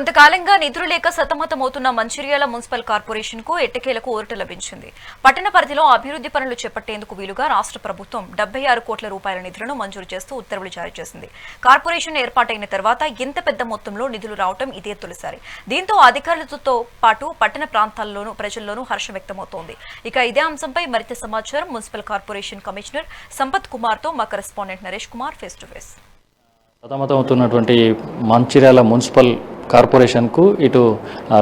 కొంతకాలంగా నిధులు లేక సతమతమవుతున్న మంచిర్యాల మున్సిపల్ కార్పొరేషన్కు ఎట్టకేలకు ఊరట లభించింది. పట్టణ పరిధిలో అభివృద్ధి పనులు చేపట్టేందుకు వీలుగా రాష్ట్ర ప్రభుత్వం డెబ్బై ఆరు కోట్ల రూపాయల నిధులను మంజూరు చేస్తూ ఉత్తర్వులు జారీ చేసింది. కార్పొరేషన్ ఏర్పాటైన తర్వాత ఇంత పెద్ద మొత్తంలో నిధులు రావటం ఇదే తొలిసారి. దీంతో అధికారులతో పాటు పట్టణ ప్రాంతాల్లోనూ ప్రజల్లోనూ హర్షం వ్యక్తమవుతోంది. ఇక ఇదే అంశంపై మరింత సమాచారం మున్సిపల్ కార్పొరేషన్ కమిషనర్ సంపత్ కుమార్తో మా correspondent Naresh Kumar face to face. సతమతమవుతున్నటువంటి Mancherial municipal కార్పొరేషన్కు ఇటు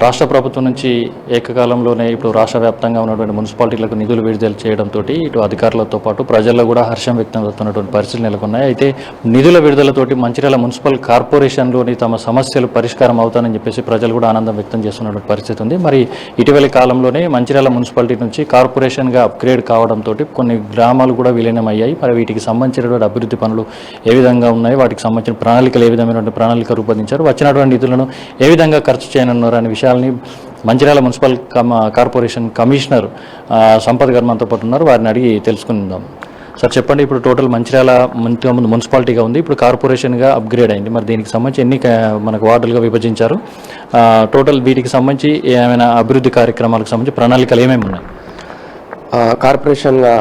రాష్ట్ర ప్రభుత్వం నుంచి ఏకకాలంలోనే ఇప్పుడు రాష్ట్ర వ్యాప్తంగా ఉన్నటువంటి మున్సిపాలిటీలకు నిధులు విడుదల చేయడంతో ఇటు అధికారులతో పాటు ప్రజల్లో కూడా హర్షం వ్యక్తం అవుతున్నటువంటి పరిస్థితులు నెలకొన్నాయి. అయితే నిధుల విడుదలతోటి మంచిర్యాల మున్సిపల్ కార్పొరేషన్లోని తమ సమస్యలు పరిష్కారం అవుతానని చెప్పేసి ప్రజలు కూడా ఆనందం వ్యక్తం చేస్తున్నటువంటి పరిస్థితి ఉంది. మరి ఇటీవలి కాలంలోనే మంచిర్యాల మున్సిపాలిటీ నుంచి కార్పొరేషన్గా అప్గ్రేడ్ కావడంతో కొన్ని గ్రామాలు కూడా విలీనమయ్యాయి. మరి వీటికి సంబంధించినటువంటి అభివృద్ధి పనులు ఏ విధంగా ఉన్నాయి? వాటికి సంబంధించిన ప్రణాళికలు ఏ విధమైనటువంటి ప్రణాళిక రూపొందించారు? వచ్చినటువంటి నిధులను ఏ విధంగా ఖర్చు చేయనున్నారు అనే విషయాల్ని మంచిర్యాల మున్సిపల్ కమ కార్పొరేషన్ కమిషనర్ ఆ, సంపత్ గారు మనతో పాటు ఉన్నారు. వారిని అడిగి తెలుసుకుందాం. సార్ చెప్పండి ఇప్పుడు టోటల్ మంచిర్యాల ముందు మున్సిపాలిటీగా ఉంది. ఇప్పుడు కార్పొరేషన్గా అప్గ్రేడ్ అయింది. మరి దీనికి సంబంధించి ఎన్ని మనకు వార్డులుగా విభజించారు? టోటల్ వీటికి సంబంధించి ఏమైనా అభివృద్ధి కార్యక్రమాలకు సంబంధించి ప్రణాళికలు ఏమేమి ఉన్నాయి? కార్పొరేషన్గా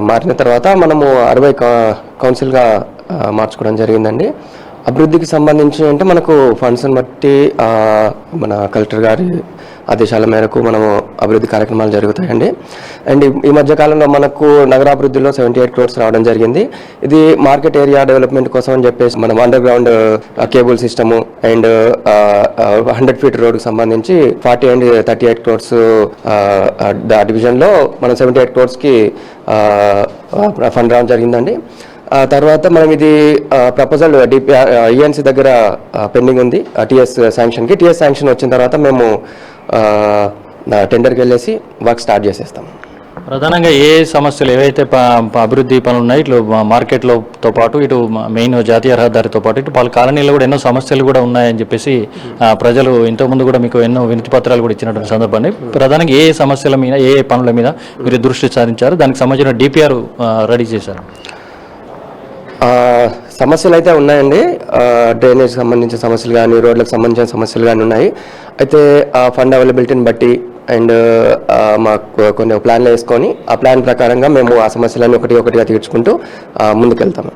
మారిన తర్వాత మనము అరవై కౌన్సిల్గా మార్చుకోవడం జరిగిందండి. అభివృద్ధికి సంబంధించి అంటే మనకు ఫండ్స్ని బట్టి మన కలెక్టర్ గారి ఆదేశాల మేరకు మనము అభివృద్ధి కార్యక్రమాలు జరుగుతాయండి. అండ్ ఈ- మధ్యకాలంలో మధ్య కాలంలో మనకు నగరాభివృద్ధిలో సెవెంటీ ఎయిట్ క్రోర్స్ రావడం జరిగింది. ఇది మార్కెట్ ఏరియా డెవలప్మెంట్ కోసం అని చెప్పేసి మనం underground cable system and hundred feet రోడ్కి సంబంధించి forty and thirty eight crores డివిజన్లో మనం సెవెంటీ ఎయిట్ క్రోర్స్కి ఫండ్ రావడం జరిగిందండి. ఆ తర్వాత మనం ఇది ప్రపోజల్ డిపిఆర్ ఈఎన్సీ దగ్గర పెండింగ్ ఉంది. టీఎస్ శాంక్షన్కి టీఎస్ శాంక్షన్ వచ్చిన తర్వాత మేము టెండర్కి వెళ్ళేసి వర్క్ స్టార్ట్ చేసేస్తాం. ప్రధానంగా ఏ సమస్యలు ఏవైతే అభివృద్ధి పనులు ఉన్నాయి ఇట్లు మార్కెట్లోతో పాటు ఇటు మెయిన్ జాతీయ రహదారితో పాటు ఇటు పలు కాలనీలో కూడా ఎన్నో సమస్యలు కూడా ఉన్నాయని చెప్పేసి ప్రజలు ఇంతకుముందు కూడా మీకు ఎన్నో వినతి పత్రాలు కూడా ఇచ్చినటువంటి సందర్భాన్ని. ప్రధానంగా ఏ సమస్యల మీద ఏ పనుల మీద మీరు దృష్టి సారించారు? దానికి సంబంధించిన డిపిఆర్ రెడీ చేశారు. సమస్యలు అయితే ఉన్నాయండి. డ్రైనేజ్ సంబంధించిన సమస్యలు కానీ రోడ్లకు సంబంధించిన సమస్యలు కానీ ఉన్నాయి. అయితే ఆ ఫండ్ అవైలబిలిటీని బట్టి అండ్ మాకు కొన్ని ప్లాన్లు వేసుకొని ఆ ప్లాన్ ప్రకారంగా మేము ఆ సమస్యలన్నీ ఒకటి ఒకటిగా తీర్చుకుంటూ ఆ, ముందుకెళ్తాము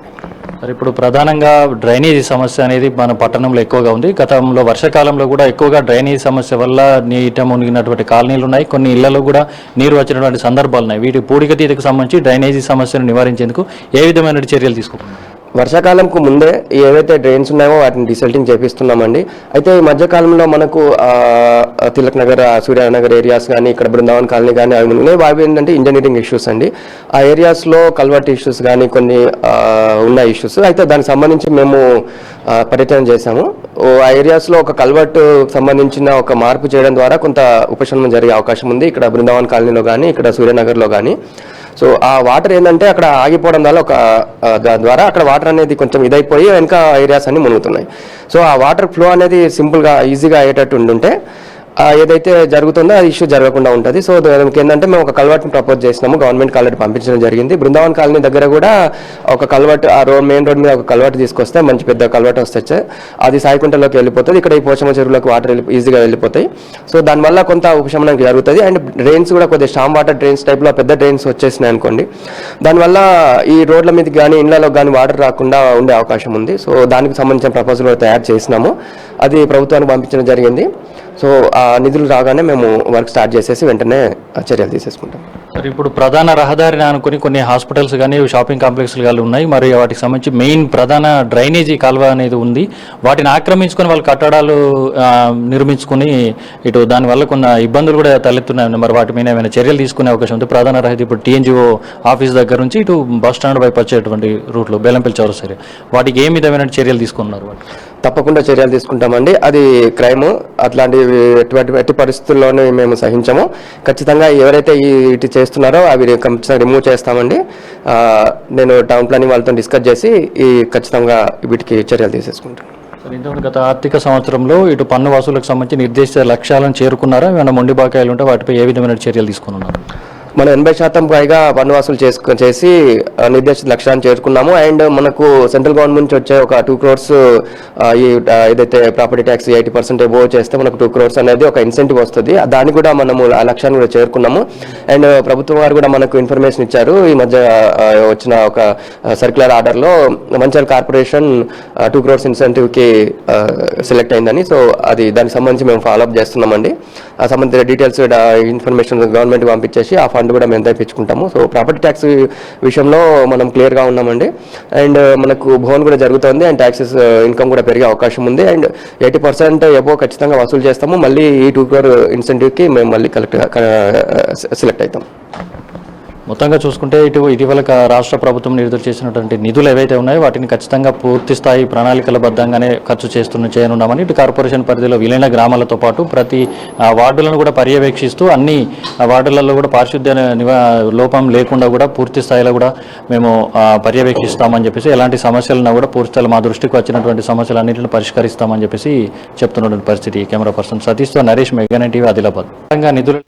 మరి ఇప్పుడు ప్రధానంగా డ్రైనేజీ సమస్య అనేది మన పట్టణంలో ఎక్కువగా ఉంది. గతంలో వర్షాకాలంలో కూడా ఎక్కువగా డ్రైనేజీ సమస్య వల్ల నీట మునిగినటువంటి కాలనీలు ఉన్నాయి. కొన్ని ఇళ్ళలో కూడా నీరు వచ్చినటువంటి సందర్భాలు ఉన్నాయి. వీటి పూడిక తీతకు సంబంధించి డ్రైనేజీ సమస్యను నివారించేందుకు ఏ విధమైన చర్యలు తీసుకుంటున్నారు? వర్షాకాలంకు ముందే ఏవైతే డ్రైన్స్ ఉన్నాయో వాటిని డిసల్టింగ్ చేపిస్తున్నామండి. అయితే ఈ మధ్యకాలంలో మనకు తిలక్ నగర్ సూర్యానగర్ ఏరియాస్ కానీ ఇక్కడ బృందావన్ కాలనీ కానీ అవి ఉన్నాయి. అవి ఏంటంటే ఇంజనీరింగ్ ఇష్యూస్ అండి. ఆ ఏరియాస్లో కల్వర్ట్ ఇష్యూస్ కానీ కొన్ని ఉన్న ఇష్యూస్ అయితే దానికి సంబంధించి మేము పర్యటన చేశాము. ఆ ఏరియాస్లో ఒక కల్వర్ట్ సంబంధించిన ఒక మార్పు చేయడం ద్వారా కొంత ఉపశమనం జరిగే అవకాశం ఉంది. ఇక్కడ బృందావన్ కాలనీలో కానీ ఇక్కడ సూర్యనగర్లో కానీ సో ఆ వాటర్ ఏంటంటే అక్కడ ఆగిపోవడం వల్ల ఒక ద్వారా అక్కడ వాటర్ అనేది కొంచెం ఇదైపోయి వెనక ఏరియాస్ అన్ని మునుగుతున్నాయి. సో ఆ వాటర్ ఫ్లో అనేది సింపుల్గా ఈజీగా అయ్యేటట్టు ఉండుంటే ఏదైతే జరుగుతుందో అది ఇష్యూ జరగకుండా ఉంటుంది. సో దానికి ఏంటంటే మేము ఒక కల్వర్ట్ని ప్రపోజ్ చేసినాము. గవర్నమెంట్ కాలనీ పంపించడం జరిగింది. బృందావన్ కాలనీ దగ్గర కూడా ఒక కల్వర్ట్ ఆ రోడ్ మెయిన్ రోడ్ మీద ఒక కల్వర్ట్ తీసుకొస్తే మంచి పెద్ద కల్వర్ట్ వస్తే అది సాయికుంటలోకి వెళ్ళిపోతుంది. ఇక్కడ ఈ పోషమ చెరువులకు వాటర్ వెళ్ళి ఈజీగా వెళ్ళిపోతాయి. సో దానివల్ల కొంత ఉపశమనం జరుగుతుంది. అండ్ డ్రైన్స్ కూడా కొద్దిగా స్టామ్ వాటర్ డ్రైన్స్ టైప్లో పెద్ద డ్రైన్స్ వచ్చేసినాయి అనుకోండి. దానివల్ల ఈ రోడ్ల మీద కానీ ఇండ్లలో కానీ వాటర్ రాకుండా ఉండే అవకాశం ఉంది. సో దానికి సంబంధించిన ప్రపోజల్ కూడా తయారు చేసినాము. అది ప్రభుత్వానికి పంపించడం జరిగింది. సో ఆ నిధులు రాగానే మేము వర్క్ స్టార్ట్ చేసేసి వెంటనే చర్యలు తీసేసుకుంటాం. మరి ఇప్పుడు ప్రధాన రహదారిని అనుకుని కొన్ని హాస్పిటల్స్ కానీ షాపింగ్ కాంప్లెక్స్లు కానీ ఉన్నాయి. మరి వాటికి సంబంధించి మెయిన్ ప్రధాన డ్రైనేజీ కాలువ అనేది ఉంది. వాటిని ఆక్రమించుకొని వాళ్ళు కట్టడాలు నిర్మించుకుని నిర్మించుకొని ఇటు దానివల్ల కొన్ని ఇబ్బందులు కూడా తలెత్తున్నాయి. మరి వాటి మీద ఏమైనా చర్యలు తీసుకునే అవకాశం ఉంది? ప్రధాన రహదారి ఇప్పుడు టీఎన్జిఓ ఆఫీస్ దగ్గర నుంచి ఇటు బస్ స్టాండ్ వైపు వచ్చేటువంటి రూట్లో బెల్లంపల్లి చౌరసరి వాటికి ఏ విధమైన చర్యలు తీసుకున్నారు వాటి తప్పకుండా చర్యలు తీసుకుంటామండి. అది క్రైమ్. అట్లాంటి ఎటువంటి ఎట్టి పరిస్థితుల్లోనే మేము సహించము. ఖచ్చితంగా ఎవరైతే ఈ ఇటు చేస్తున్నారో అవి ఖచ్చితంగా రిమూవ్ చేస్తామండి. నేను టౌన్ ప్లానింగ్ వాళ్ళతో డిస్కస్ చేసి ఈ ఖచ్చితంగా వీటికి చర్యలు తీసేసుకుంటాను. ఇంతకుముందు గత ఆర్థిక సంవత్సరంలో ఇటు పన్ను వసూలకు సంబంధించి నిర్దేశిత లక్ష్యాలను చేరుకున్నారా? ఏమైనా మొండి బాకాయలు ఉంటే వాటిపై ఏ విధమైన చర్యలు తీసుకున్నారు? మనం ఎనభై శాతం పైగా పన్ను చేసుకు చేసి నిర్దేశిత లక్ష్యాన్ని చేరుకున్నాము. అండ్ మనకు సెంట్రల్ గవర్నమెంట్ నుంచి వచ్చే ఒక టూ క్రోర్స్ ఈ ఏదైతే property tax eighty percent above చేస్తే మనకు టూ క్రోర్స్ అనేది ఒక ఇన్సెంటివ్ వస్తుంది. దాన్ని కూడా మనము ఆ లక్ష్యాన్ని కూడా చేరుకున్నాము. అండ్ ప్రభుత్వం వారు కూడా మనకు ఇన్ఫర్మేషన్ ఇచ్చారు. ఈ మధ్య వచ్చిన ఒక సర్క్యులర్ ఆర్డర్లో మంచిర్యాల కార్పొరేషన్ టూ క్రోర్స్ ఇన్సెంటివ్కి సెలెక్ట్ అయిందని. సో అది దానికి సంబంధించి మేము ఫాలోఅప్ చేస్తున్నామండి. ఆ సంబంధించిన డీటెయిల్స్ ఇన్ఫర్మేషన్ గవర్నమెంట్ పంపించేసి ఆ ఫండ్ కూడా మేము తెప్పించుకుంటాము. సో ప్రాపర్టీ ట్యాక్స్ విషయంలో మనం క్లియర్గా ఉన్నామండి. అండ్ మనకు భోన్ కూడా జరుగుతుంది. అండ్ ట్యాక్సెస్ ఇన్కమ్ కూడా పెరిగే అవకాశం ఉంది. అండ్ ఎయిటీ పర్సెంట్ ఎబో ఖచ్చితంగా వసూలు చేస్తాము. మళ్ళీ ఈ టూ క్రోర్ ఇన్సెంటివ్కి మేము మళ్ళీ కలెక్ట్ సెలెక్ట్ అవుతాం. మొత్తంగా చూసుకుంటే ఇటు ఇటీవల రాష్ట్ర ప్రభుత్వం విడుదల చేసినటువంటి నిధులు ఏవైతే ఉన్నాయో వాటిని ఖచ్చితంగా పూర్తి స్థాయి ప్రణాళికలబద్ధంగానే ఖర్చు చేస్తున్న చేయనున్నామని ఇటు కార్పొరేషన్ పరిధిలో విలీన గ్రామాలతో పాటు ప్రతి ఆ, వార్డులను కూడా పర్యవేక్షిస్తూ అన్ని వార్డులలో కూడా పారిశుద్ధ్య నివా లోపం లేకుండా కూడా పూర్తి స్థాయిలో కూడా మేము పర్యవేక్షిస్తామని చెప్పేసి ఎలాంటి సమస్యలున్నా కూడా పూర్తి స్థాయిలో మా దృష్టికి వచ్చినటువంటి సమస్యలన్నింటిని పరిష్కరిస్తామని చెప్పేసి చెప్తున్నటువంటి పరిస్థితి. కెమెరా పర్సన్ సతీష్తో నరేష్ మెగానే టీవీ ఆదిలాబాద్. నిధులు